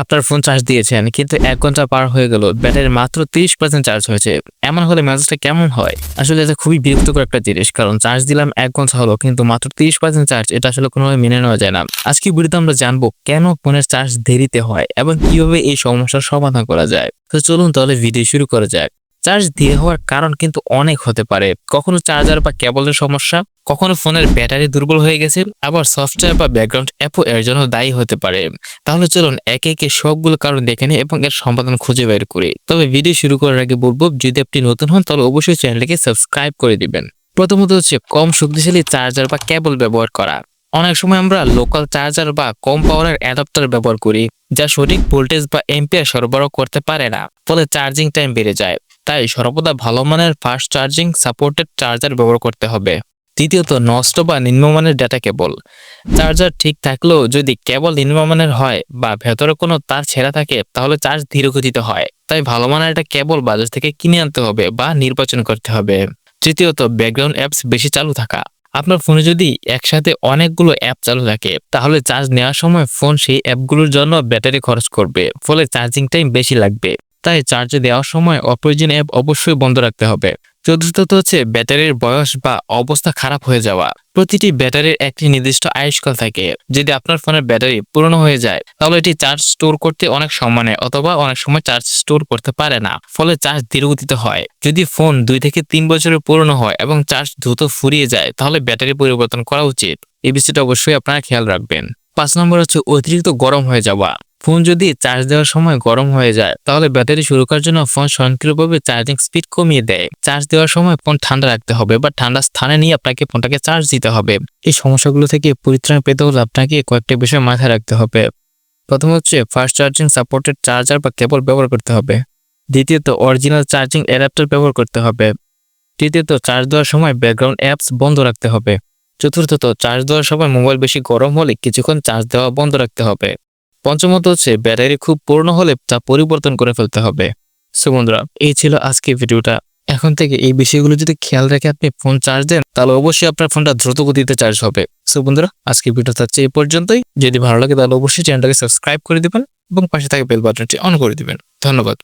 আপনার phone charge দিয়েছেন, কিন্তু এক ঘণ্টা পার হয়ে গেল ব্যাটারি মাত্র তিরিশ পার্সেন্ট চার্জ হয়েছে। এমন হলে মেজাজটা কেমন হয়? আসলে এটা খুবই বিরক্তকর একটা জিনিস, কারণ চার্জ দিলাম এক ঘণ্টা হলো, কিন্তু মাত্র তিরিশ পার্সেন্ট চার্জ এটা আসলে কোনোভাবে মেনে নেওয়া যায় না। আজকে ভিডিওতে আমরা জানব কেন ফোনের চার্জ দেরিতে হয় এবং কীভাবে এই সমস্যার সমাধান করা যায়। তো চলুন তাহলে ভিডিও শুরু করা যাক। চার্জ দিয়ে হওয়ার কারণ কিন্তু অনেক হতে পারে। কখনো চার্জার বা কেবলের সমস্যা, কখনো ফোনের ব্যাটারি দুর্বল হয়ে গেছে, আবার সফটওয়্যার বা ব্যাকগ্রাউন্ড অ্যাপও এর জন্য দায়ী হতে পারে। তাহলে চলুন একে একে সবগুলো কারণ দেখে নিই এবং এর সমাধান খুঁজে বের করি। তবে ভিডিও শুরু করার আগে বলব, যদি আপনি নতুন হন, তাহলে অবশ্যই চ্যানেলটিকে সাবস্ক্রাইব করে দিবেন। প্রথমত হচ্ছে কম শক্তিশালী চার্জার বা কেবল ব্যবহার করা। অনেক সময় আমরা লোকাল চার্জার বা কম পাওয়ারের অ্যাডাপ্টার ব্যবহার করি, যা সঠিক ভোল্টেজ বা এম্পিয়ার সরবরাহ করতে পারে না, ফলে চার্জিং টাইম বেড়ে যায়। তাই সর্বদা ভালো মানের ফাস্ট চার্জিং সাপোর্টেড চার্জার ব্যবহার করতে হবে। তৃতীয়ত নষ্ট বা নিম্নমানের ডেটা কেবল চার্জার ঠিক থাকলেও যদি কেবল নিম্নমানের হয় বা ভেতরে কোনো তার ছেঁড়া থাকে, তাহলে চার্জ ধীর গতিতে হয়। তাই ভালো মানের একটা কেবল বাজার থেকে কিনে আনতে হবে বা নির্বাচন করতে হবে। তৃতীয়ত ব্যাকগ্রাউন্ড অ্যাপস বেশি চালু থাকা। আপনার ফোনে যদি একসাথে অনেকগুলো অ্যাপ চালু থাকে, তাহলে চার্জ নেওয়ার সময় ফোন সেই অ্যাপগুলোর জন্য ব্যাটারি খরচ করবে, ফলে চার্জিং টাইম বেশি লাগবে। তাই চার্জে দেওয়ার সময় অপ্রয়োজনীয় অ্যাপ অবশ্যই বন্ধ রাখতে হবে। চতুর্থত হচ্ছে ব্যাটারির বয়স বা অবস্থা খারাপ হয়ে যাওয়া। প্রতিটি ব্যাটারির একটি নির্দিষ্ট আয়ুষ্কাল থাকে। যদি আপনার ফোনের ব্যাটারি পুরনো হয়ে যায়, তাহলে এটি চার্জ স্টোর করতে অনেক সময় নেয় অথবা অনেক সময় চার্জ স্টোর করতে পারে না। ফলে চার্জ ধীরগতিতে হয়। যদি ফোন দুই থেকে তিন বছরের পুরনো হয় এবং চার্জ দ্রুত ফুরিয়ে যায়, তাহলে ব্যাটারি পরিবর্তন করা উচিত। এই বিষয়টা অবশ্যই আপনারা খেয়াল রাখবেন। পাঁচ নম্বর হচ্ছে অতিরিক্ত গরম হয়ে যাওয়া। ফোন যদি চার্জ দেওয়ার সময় গরম হয়ে যায়, তাহলে ব্যাটারি শুরু করার জন্য ফোন স্বয়ংক্রিয়ভাবে চার্জিং স্পিড কমিয়ে দেয়। চার্জ দেওয়ার সময় ফোন ঠান্ডা রাখতে হবে বা ঠান্ডা স্থানে নিয়ে আপনাকে ফোনটাকে চার্জ দিতে হবে। এই সমস্যাগুলো থেকে পরিত্রাণ পেতে হলে আপনাকে কয়েকটা বিষয় মাথায় রাখতে হবে। প্রথম হচ্ছে ফাস্ট চার্জিং সাপোর্টেড চার্জার বা কেবল ব্যবহার করতে হবে। দ্বিতীয়ত অরিজিনাল চার্জিং অ্যাডাপ্টার ব্যবহার করতে হবে। তৃতীয়ত চার্জ দেওয়ার সময় ব্যাকগ্রাউন্ড অ্যাপস বন্ধ রাখতে হবে। চতুর্থত চার্জ দেওয়ার সময় মোবাইল বেশি গরম হলে কিছুক্ষণ চার্জ দেওয়া বন্ধ রাখতে হবে। পঞ্চমত হচ্ছে, ব্যাটারি খুব পুরনো হলে তা পরিবর্তন করে ফেলতে হবে। সো বন্ধুরা, এই ছিল আজকে ভিডিওটা। এখন থেকে এই বিষয়গুলো যদি খেয়াল রেখে আপনি ফোন চার্জ দেন, তাহলে অবশ্যই আপনার ফোনটা দ্রুত গতিতে চার্জ হবে। সো বন্ধুরা আজকে ভিডিও থাকছে এই পর্যন্তই। যদি ভালো লাগে, তাহলে অবশ্যই চ্যানেলটাকে সাবস্ক্রাইব করে দিবেন এবং পাশে থাকা বেল বাটনটি অন করে দিবেন। ধন্যবাদ।